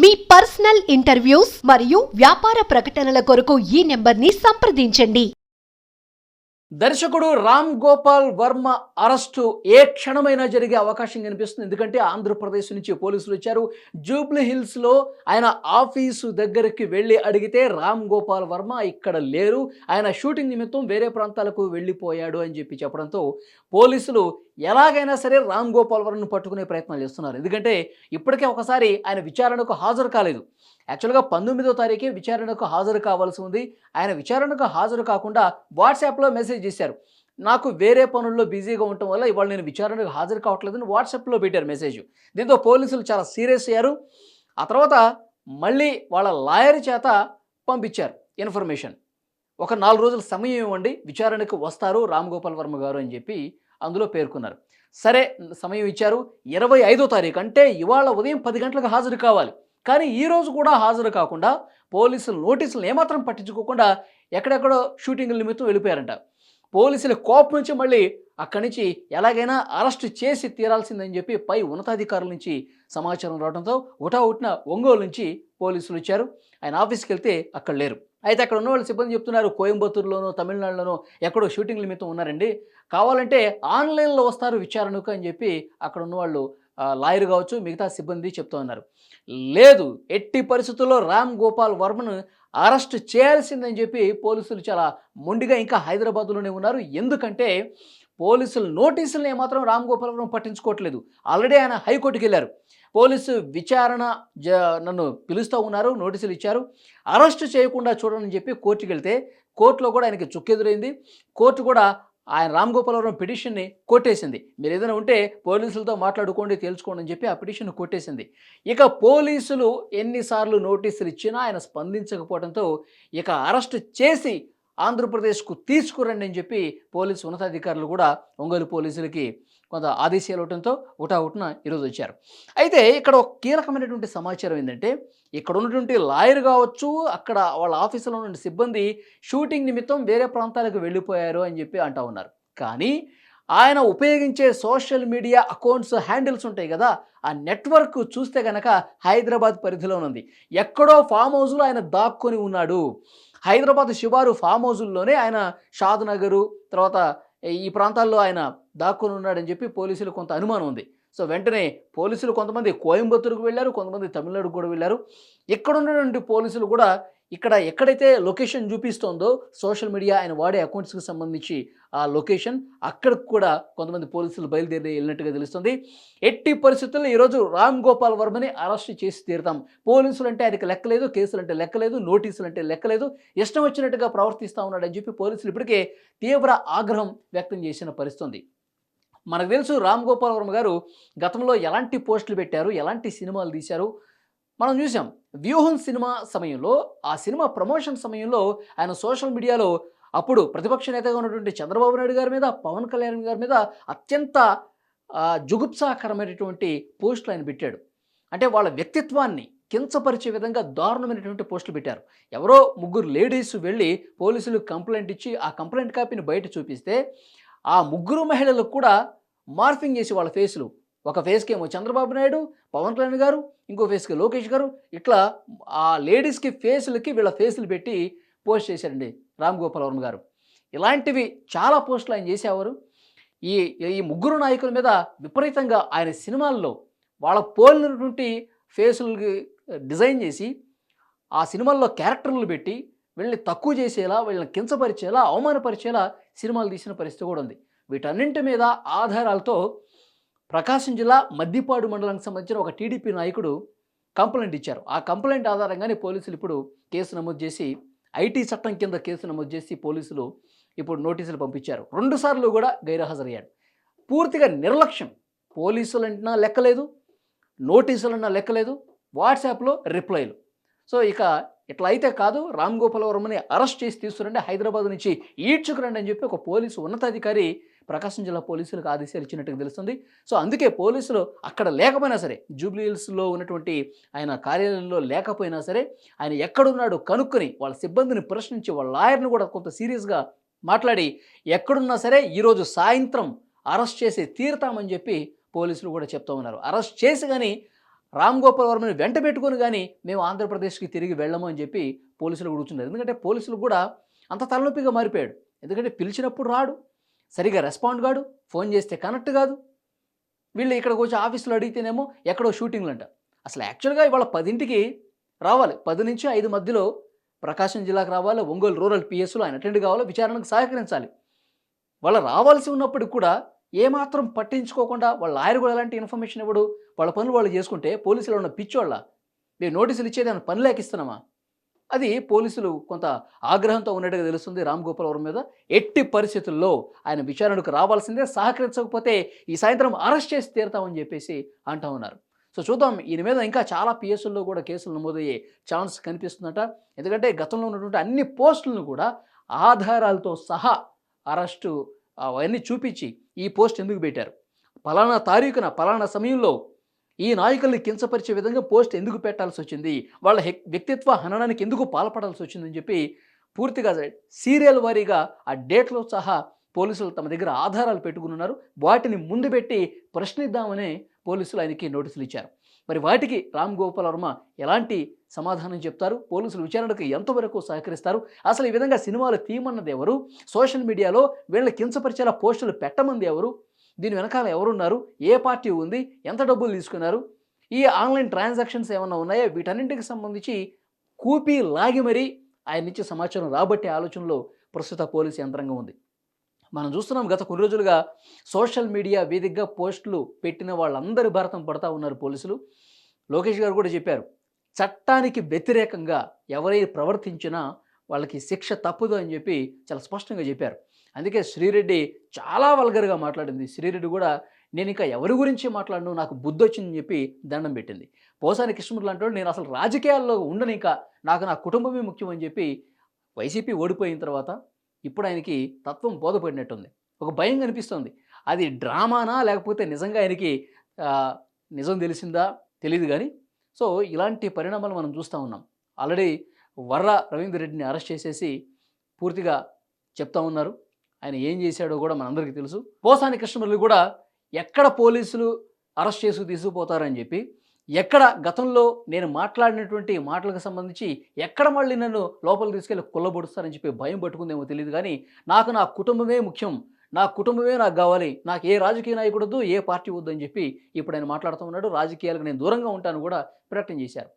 మీ personal interviews మరియు వ్యాపార ప్రకటనల కొరకు ఈ నెంబర్ని సంప్రదించండి. దర్శకుడు రామ్ గోపాల్ వర్మ అరెస్టు ఏ క్షణమైనా జరిగే అవకాశం కనిపిస్తుంది. ఎందుకంటే ఆంధ్రప్రదేశ్ నుంచి పోలీసులు వచ్చారు. జూబ్లీ హిల్స్లో ఆయన ఆఫీసు దగ్గరికి వెళ్ళి అడిగితే రామ్ గోపాల్ వర్మ ఇక్కడ లేరు. ఆయన షూటింగ్ నిమిత్తం వేరే ప్రాంతాలకు వెళ్ళిపోయాడు అని చెప్పి చెప్పడంతో పోలీసులు ఎలాగైనా సరే రామ్ గోపాల్ వర్మను పట్టుకునే ప్రయత్నాలు చేస్తున్నారు. ఎందుకంటే ఇప్పటికే ఒకసారి ఆయన విచారణకు హాజరు కాలేదు. యాక్చువల్గా పంతొమ్మిదో తారీఖే విచారణకు హాజరు కావాల్సి ఉంది. ఆయన విచారణకు హాజరు కాకుండా వాట్సాప్లో మెసేజ్ చేశారు. నాకు వేరే పనుల్లో బిజీగా ఉండటం వల్ల ఇవాళ నేను విచారణకు హాజరు కావట్లేదని వాట్సాప్లో పెట్టారు మెసేజ్. దీంతో పోలీసులు చాలా సీరియస్ అయ్యారు. ఆ తర్వాత మళ్ళీ వాళ్ళ లాయర్ చేత పంపించారు ఇన్ఫర్మేషన్. ఒక నాలుగు రోజుల సమయం ఇవ్వండి విచారణకు వస్తారు రామ్ గోపాల్ వర్మ గారు అని చెప్పి అందులో పేర్కొన్నారు. సరే సమయం ఇచ్చారు. ఇరవై ఐదో తారీఖు అంటే ఇవాళ ఉదయం పది గంటలకు హాజరు కావాలి. కానీ ఈ రోజు కూడా హాజరు కాకుండా పోలీసులు నోటీసులు ఏమాత్రం పట్టించుకోకుండా ఎక్కడెక్కడో షూటింగ్ నిమిత్తం వెళ్ళిపోయారంట. పోలీసుల కోపం నుంచి మళ్ళీ అక్కడి నుంచి ఎలాగైనా అరెస్ట్ చేసి తీరాల్సిందని చెప్పి పై ఉన్నతాధికారుల నుంచి సమాచారం రావడంతో ఉటా ఉట్టిన ఒంగోలు నుంచి పోలీసులు వచ్చారు. ఆయన ఆఫీస్కి వెళ్తే అక్కడ లేరు. అయితే అక్కడ ఉన్న వాళ్ళు సిబ్బంది చెప్తున్నారు కోయంబత్తూరులోనో తమిళనాడులోనో ఎక్కడో షూటింగ్ నిమిత్తం ఉన్నారండి. కావాలంటే ఆన్లైన్లో వస్తారు విచారణకు అని చెప్పి అక్కడ ఉన్నవాళ్ళు లాయర్ కావచ్చు మిగతా సిబ్బంది చెప్తూ ఉన్నారు. లేదు ఎట్టి పరిస్థితుల్లో రామ్ గోపాల్ వర్మను అరెస్ట్ చేయాల్సిందని చెప్పి పోలీసులు చాలా మొండిగా ఇంకా హైదరాబాద్లోనే ఉన్నారు. ఎందుకంటే పోలీసులు నోటీసులను ఏమాత్రం రామ్ గోపాలవరం పట్టించుకోవట్లేదు. ఆల్రెడీ ఆయన హైకోర్టుకి వెళ్ళారు. పోలీసు విచారణ జ నన్ను పిలుస్తూ ఉన్నారు నోటీసులు ఇచ్చారు. అరెస్ట్ చేయకుండా చూడని చెప్పి కోర్టుకి వెళ్తే కోర్టులో కూడా ఆయనకి చుక్కెదురైంది. కోర్టు కూడా ఆయన రామ్ గోపాలవరం పిటిషన్ని కొట్టేసింది. మీరు ఏదైనా ఉంటే పోలీసులతో మాట్లాడుకోండి తేల్చుకోండి అని చెప్పి ఆ పిటిషన్ కొట్టేసింది. ఇక పోలీసులు ఎన్నిసార్లు నోటీసులు ఇచ్చినా ఆయన స్పందించకపోవడంతో ఇక అరెస్ట్ చేసి ఆంధ్రప్రదేశ్కు తీసుకురండి అని చెప్పి పోలీసు ఉన్నతాధికారులు కూడా ఒంగోలు పోలీసులకి కొంత ఆదేశాలు ఇవ్వడంతో ఉటావుట్న ఈరోజు వచ్చారు. అయితే ఇక్కడ ఒక కీలకమైనటువంటి సమాచారం ఏంటంటే ఇక్కడ ఉన్నటువంటి లాయర్ కావచ్చు అక్కడ వాళ్ళ ఆఫీసులో ఉన్న సిబ్బంది షూటింగ్ నిమిత్తం వేరే ప్రాంతాలకు వెళ్ళిపోయారు అని చెప్పి అంటూ ఉన్నారు. కానీ ఆయన ఉపయోగించే సోషల్ మీడియా అకౌంట్స్ హ్యాండిల్స్ ఉంటాయి కదా ఆ నెట్వర్క్ చూస్తే కనుక హైదరాబాద్ పరిధిలో ఉంది ఎక్కడో ఫామ్ హౌస్లో ఆయన దాక్కొని ఉన్నాడు. హైదరాబాద్ శివారు ఫామ్ హౌజుల్లోనే ఆయన షాద్ నగరు తర్వాత ఈ ప్రాంతాల్లో ఆయన దాక్కుని ఉన్నాడని చెప్పి పోలీసులు కొంత అనుమానం ఉంది. సో వెంటనే పోలీసులు కొంతమంది కోయంబత్తూరుకు వెళ్ళారు కొంతమంది తమిళనాడుకు కూడా వెళ్ళారు. ఇక్కడ ఉన్నటువంటి పోలీసులు కూడా ఇక్కడ ఎక్కడైతే లొకేషన్ చూపిస్తోందో సోషల్ మీడియా ఆయన వాడే అకౌంట్స్కి సంబంధించి ఆ లొకేషన్ అక్కడికి కూడా కొంతమంది పోలీసులు బయలుదేరి వెళ్ళినట్టుగా తెలుస్తుంది. ఎట్టి పరిస్థితుల్లో ఈరోజు రామ్ గోపాల్ వర్మని అరెస్ట్ చేసి తీరుతాం. పోలీసులు అంటే ఆయనకి లెక్కలేదు కేసులు అంటే లెక్కలేదు నోటీసులు అంటే లెక్కలేదు ఇష్టం వచ్చినట్టుగా ప్రవర్తిస్తూ ఉన్నాడని చెప్పి పోలీసులు ఇప్పటికే తీవ్ర ఆగ్రహం వ్యక్తం చేసిన పరిస్థితుంది. మనకు తెలుసు రామ్ గోపాల్ వర్మ గారు గతంలో ఎలాంటి పోస్టులు పెట్టారు ఎలాంటి సినిమాలు తీశారు? మనం చూసాం. వ్యూహం సినిమా సమయంలో ఆ సినిమా ప్రమోషన్ సమయంలో ఆయన సోషల్ మీడియాలో అప్పుడు ప్రతిపక్ష నేతగా ఉన్నటువంటి చంద్రబాబు నాయుడు గారి మీద పవన్ కళ్యాణ్ గారి మీద అత్యంత జుగుప్సాకరమైనటువంటి పోస్టులు ఆయన పెట్టాడు. అంటే వాళ్ళ వ్యక్తిత్వాన్ని కించపరిచే విధంగా దారుణమైనటువంటి పోస్టులు పెట్టారు. ఎవరో ముగ్గురు లేడీస్ వెళ్ళి పోలీసులు కంప్లైంట్ ఇచ్చి ఆ కంప్లైంట్ కాపీని బయట చూపిస్తే ఆ ముగ్గురు మహిళలకు కూడా మార్ఫింగ్ చేసి వాళ్ళ ఫేసులు ఒక ఫేస్కి ఏమో చంద్రబాబు నాయుడు పవన్ కళ్యాణ్ గారు ఇంకో ఫేస్కి లోకేష్ గారు ఇట్లా ఆ లేడీస్కి ఫేసులకి వీళ్ళ ఫేసులు పెట్టి పోస్ట్ చేశారండి రామ్ గోపాల్ వర్మ గారు. ఇలాంటివి చాలా పోస్టులు ఆయన చేసేవారు. ఈ ఈ ముగ్గురు నాయకుల మీద విపరీతంగా ఆయన సినిమాల్లో వాళ్ళ పోలినటువంటి ఫేసులకి డిజైన్ చేసి ఆ సినిమాల్లో క్యారెక్టర్లు పెట్టి వీళ్ళని తక్కువ చేసేలా వీళ్ళని కించపరిచేలా అవమానపరిచేలా సినిమాలు తీసిన పరిస్థితి కూడా ఉంది. వీటన్నింటి మీద ఆధారాలతో ప్రకాశం జిల్లా మద్దిపాడు మండలానికి సంబంధించిన ఒక టీడీపీ నాయకుడు కంప్లైంట్ ఇచ్చారు. ఆ కంప్లైంట్ ఆధారంగానే పోలీసులు ఇప్పుడు కేసు నమోదు చేసి ఐటీ చట్టం కింద కేసు నమోదు చేసి పోలీసులు ఇప్పుడు నోటీసులు పంపించారు. రెండుసార్లు కూడా గైర్హాజరయ్యాడు. పూర్తిగా నిర్లక్ష్యం. పోలీసులంటున్నా లెక్కలేదు నోటీసులన్నా లెక్కలేదు వాట్సాప్లో రిప్లైలు. సో ఇక ఇట్లా అయితే కాదు రామ్ గోపాల్ వర్మని అరెస్ట్ చేసి తీసుకురండి హైదరాబాద్ నుంచి ఈడ్చుకురండి అని చెప్పి ఒక పోలీసు ఉన్నతాధికారి ప్రకాశం జిల్లా పోలీసులకు ఆదేశాలు ఇచ్చినట్టుగా తెలుస్తుంది. సో అందుకే పోలీసులు అక్కడ లేకపోయినా సరే జూబ్లీ హిల్స్లో ఉన్నటువంటి ఆయన కార్యాలయంలో లేకపోయినా సరే ఆయన ఎక్కడున్నాడు కనుక్కొని వాళ్ళ సిబ్బందిని ప్రశ్నించి వాళ్ళ లాయర్ని కూడా కొంత సీరియస్గా మాట్లాడి ఎక్కడున్నా సరే ఈరోజు సాయంత్రం అరెస్ట్ చేసి తీరుతామని చెప్పి పోలీసులు కూడా చెప్తా ఉన్నారు. అరెస్ట్ చేసి కానీ రామ్ గోపాల్ వర్మని వెంట పెట్టుకొని కానీ మేము ఆంధ్రప్రదేశ్కి తిరిగి వెళ్ళము అని చెప్పి పోలీసులు కూర్చున్నారు. ఎందుకంటే పోలీసులు కూడా అంత తలనొప్పిగా మారిపోయాడు. ఎందుకంటే పిలిచినప్పుడు రాడు. సరిగా రెస్పాండ్ కాడు ఫోన్ చేస్తే కనెక్ట్ కాదు. వీళ్ళు ఇక్కడికి వచ్చి ఆఫీసులో అడిగితేనేమో ఎక్కడో షూటింగ్లు అంట. అసలు యాక్చువల్గా ఇవాళ పదింటికి రావాలి పది నుంచి ఐదు మధ్యలో ప్రకాశం జిల్లాకు రావాలి ఒంగోలు రూరల్ పిఎస్లో ఆయన అటెండ్ కావాలి విచారణకు సహకరించాలి. వాళ్ళు రావాల్సి ఉన్నప్పుడు కూడా ఏమాత్రం పట్టించుకోకుండా వాళ్ళ లాయర్ కూడా ఎలాంటి ఇన్ఫర్మేషన్ ఇవ్వడు? వాళ్ళ పనులు వాళ్ళు చేసుకుంటే పోలీసులు ఉన్న పిచ్చోళ్ళ? మేము నోటీసులు ఇచ్చేది ఏమైనా పని లేకిస్తున్నామా అది పోలీసులు కొంత ఆగ్రహంతో ఉన్నట్టుగా తెలుస్తుంది రామ్ గోపాల్ వర్మ మీద. ఎట్టి పరిస్థితుల్లో ఆయన విచారణకు రావాల్సిందే సహకరించకపోతే ఈ సాయంత్రం అరెస్ట్ చేసి తీరుతామని చెప్పేసి అంటూ ఉన్నారు. సో చూద్దాం ఈయన మీద ఇంకా చాలా పిఎస్ఎల్లో కూడా కేసులు నమోదయ్యే ఛాన్స్ కనిపిస్తుందట. ఎందుకంటే గతంలో ఉన్నటువంటి అన్ని పోస్టులను కూడా ఆధారాలతో సహా అరెస్టు అవన్నీ చూపించి ఈ పోస్ట్ ఎందుకు పెట్టారు? పలానా తారీఖున పలానా సమయంలో ఈ నాయకుల్ని కించపరిచే విధంగా పోస్ట్ ఎందుకు పెట్టాల్సి వచ్చింది? వాళ్ళ వ్యక్తిత్వ హననానికి ఎందుకు పాల్పడాల్సి వచ్చిందని చెప్పి పూర్తిగా సీరియల్ వారీగా ఆ డేట్లో సహా పోలీసులు తమ దగ్గర ఆధారాలు పెట్టుకుని ఉన్నారు. వాటిని ముందు పెట్టి ప్రశ్నిద్దామనే పోలీసులు ఆయనకి నోటీసులు ఇచ్చారు. మరి వాటికి రామ్ గోపాల్ వర్మ ఎలాంటి సమాధానం చెప్తారు? పోలీసులు విచారణకు ఎంతవరకు సహకరిస్తారు? అసలు ఈ విధంగా సినిమాలు తీయమన్నది ఎవరు? సోషల్ మీడియాలో వీళ్ళ కించపరిచేలా పోస్టులు పెట్టమంది ఎవరు? దీని వెనకాల ఎవరున్నారు? ఏ పార్టీ ఉంది? ఎంత డబ్బులు తీసుకున్నారు? ఈ ఆన్లైన్ ట్రాన్సాక్షన్స్ ఏమైనా ఉన్నాయో? వీటన్నింటికి సంబంధించి కూపీ లాగి మరీ ఆయన నుంచి సమాచారం రాబట్టే ఆలోచనలో ప్రస్తుత పోలీసు యంత్రాంగం ఉంది. మనం చూస్తున్నాం గత కొన్ని రోజులుగా సోషల్ మీడియా వేదికగా పోస్టులు పెట్టిన వాళ్ళందరి భారతం పడతా ఉన్నారు పోలీసులు. లోకేష్ గారు కూడా చెప్పారు చట్టానికి వ్యతిరేకంగా ఎవరై ప్రవర్తించినా వాళ్ళకి శిక్ష తప్పదు అని చెప్పి చాలా స్పష్టంగా చెప్పారు. అందుకే శ్రీరెడ్డి చాలా వల్గర్గా మాట్లాడింది. శ్రీరెడ్డి కూడా నేను ఇంకా ఎవరి గురించి మాట్లాడను? నాకు బుద్ధి వచ్చిందని చెప్పి దండం పెట్టింది. పోసాని కృష్ణమూర్తి లాంటి నేను అసలు రాజకీయాల్లో ఉండను ఇంకా. నాకు నా కుటుంబమే ముఖ్యం అని చెప్పి వైసీపీ ఓడిపోయిన తర్వాత ఇప్పుడు ఆయనకి తత్వం బోధపడినట్టుంది. ఒక భయం కనిపిస్తుంది. అది డ్రామానా? లేకపోతే నిజంగా ఆయనకి నిజం తెలిసిందా? తెలియదు కానీ సో ఇలాంటి పరిణామాలు మనం చూస్తూ ఉన్నాం. ఆల్రెడీ వర్ర రవీంద్ర రెడ్డిని అరెస్ట్ చేసేసి పూర్తిగా చెప్తా ఉన్నారు. ఆయన ఏం చేశాడో కూడా మనందరికీ తెలుసు. పోసాని కృష్ణమురళి కూడా ఎక్కడ పోలీసులు అరెస్ట్ చేసి తీసుకుపోతారని చెప్పి ఎక్కడ గతంలో నేను మాట్లాడినటువంటి మాటలకు సంబంధించి ఎక్కడ మళ్ళీ నన్ను లోపల తీసుకెళ్ళి కుల్లబొడుస్తారని చెప్పి భయం పట్టుకుందేమో తెలియదు కానీ నాకు నా కుటుంబమే ముఖ్యం. నా కుటుంబమే నాకు కావాలి. నాకు ఏ రాజకీయ నాయకుడు వద్దు ఏ పార్టీ వద్దు అని చెప్పి ఇప్పుడు ఆయన మాట్లాడుతూ ఉన్నాడు. రాజకీయాలకు నేను దూరంగా ఉంటాను కూడా ప్రకటన చేశారు.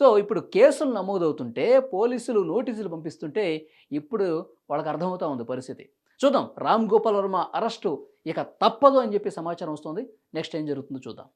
సో ఇప్పుడు కేసులు నమోదవుతుంటే పోలీసులు నోటీసులు పంపిస్తుంటే ఇప్పుడు వాళ్ళకి అర్థమవుతా ఉంది పరిస్థితి. చూద్దాం. రామ్ గోపాల్ వర్మ అరెస్టు ఇక తప్పదు అని చెప్పి సమాచారం వస్తుంది. నెక్స్ట్ ఏం జరుగుతుందో చూద్దాం.